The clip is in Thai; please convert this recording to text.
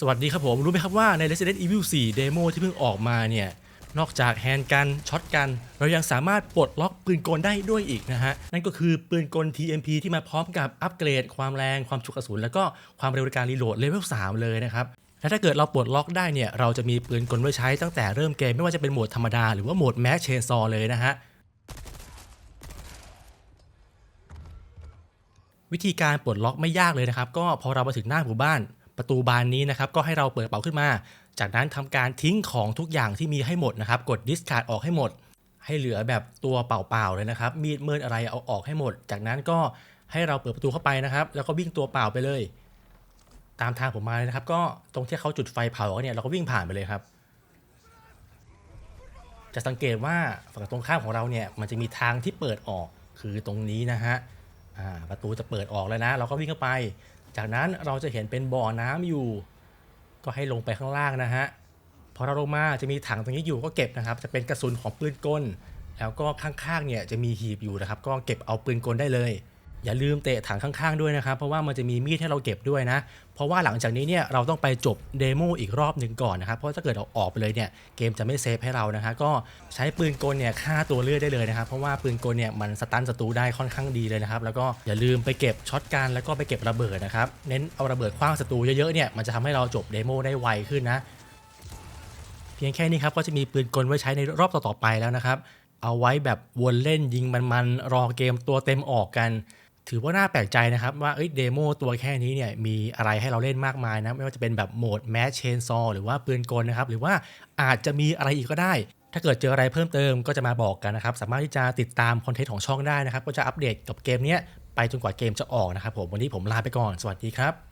สวัสดีครับผม รู้ไหมครับว่าใน Resident Evil 4 Demo ที่เพิ่งออกมาเนี่ย นอกจากแฮนด์กันช็อตกัน เรายังสามารถปลดล็อกปืนกลได้ด้วยอีกนะฮะ นั่นก็คือปืนกล TMP ที่มาพร้อมกับอัปเกรด ความแรงความฉุกกระสุน แล้วก็ความเร็วในการรีโหลดเลเวล3เลยนะครับและถ้าเกิดเราปลดล็อกได้เนี่ยเราจะมีปืนกลไว้ใช้ตั้งแต่เริ่มเกมไม่ว่าจะเป็นโหมดธรรมดาหรือว่าโหมดแมชเชนซอเลยนะฮะวิธีการปลดล็อกไม่ยากเลยนะครับ ก็พอเรามาถึงหน้าหมู่บ้าน ประตูบานนี้นะครับก็ให้เราเปิดกระเป๋าขึ้นมา จากนั้นทำการทิ้งของทุกอย่างที่มีให้หมดนะครับ กด discard ออกให้หมด ให้เหลือแบบตัวเปล่าๆเลยนะครับ มีดเมินอะไรเอาออกให้หมด จากนั้นก็ให้เราเปิดประตูเข้าไปนะครับ แล้วก็วิ่งตัวเปล่าไปเลย ตามทางผมมาเลยนะครับ ก็ตรงที่เขาจุดไฟเผาเนี่ยเราก็วิ่งผ่านไปเลยครับจะสังเกตว่าฝั่งตรงข้ามของเราเนี่ยมันจะมีทางที่เปิดออกคือตรงนี้นะฮะประตูจะเปิดออกแล้วนะ เราก็วิ่งเข้าไป จากนั้นเราจะเห็นเป็นบ่อน้ำอยู่ ก็ให้ลงไปข้างล่างนะฮะพอเราลงมาจะมีถังตรงนี้อยู่ก็เก็บนะครับ จะเป็นกระสุนของปืนกล แล้วก็ข้างๆเนี่ยจะมีหีบอยู่นะครับ ก็เก็บเอาปืนกลได้เลย อย่าลืมเตะถังข้างๆด้วยนะครับ เพราะว่ามันจะมีมีดให้เราเก็บด้วยนะ เพราะว่าหลังจากนี้เนี่ยเราต้องไปจบเดโมอีกรอบหนึ่งก่อนนะครับ เพราะถ้าเกิดเราออกไปเลยเนี่ยเกมจะไม่เซฟให้เรานะฮะก็ใช้ปืนกลเนี่ยฆ่าตัวเลือดได้เลยนะครับ เพราะว่าปืนกลเนี่ยมันสตันศัตรูได้ค่อนข้างดีเลยนะครับ แล้วก็อย่าลืมไปเก็บช็อตกันแล้วก็ไปเก็บระเบิดนะครับ เน้นเอาระเบิดคว้างศัตรูเยอะๆเนี่ยมันจะทำให้เราจบเดโมได้ไวขึ้นนะ เพียงแค่นี้ครับก็จะมีปืนกลไว้ใช้ในรอบต่อๆไปแล้วนะครับ เอาไว้แบบวนเล่นยิงมันๆรอเกมตัวเต็มออกกัน ถือว่าน่าแปลกใจนะครับว่าเดโมตัวแค่นี้เนี่ยมีอะไรให้เราเล่นมากมายนะ ไม่ว่าจะเป็นแบบโหมดแมชเชนซอหรือว่าปืนกลนะครับ หรือว่าอาจจะมีอะไรอีกก็ได้ ถ้าเกิดเจออะไรเพิ่มเติมก็จะมาบอกกันนะครับ สามารถที่จะติดตามคอนเทนต์ของช่องได้นะครับ ก็จะอัปเดตกับเกมนี้ไปจนกว่าเกมจะออกนะครับผมวันนี้ผมลาไปก่อนสวัสดีครับ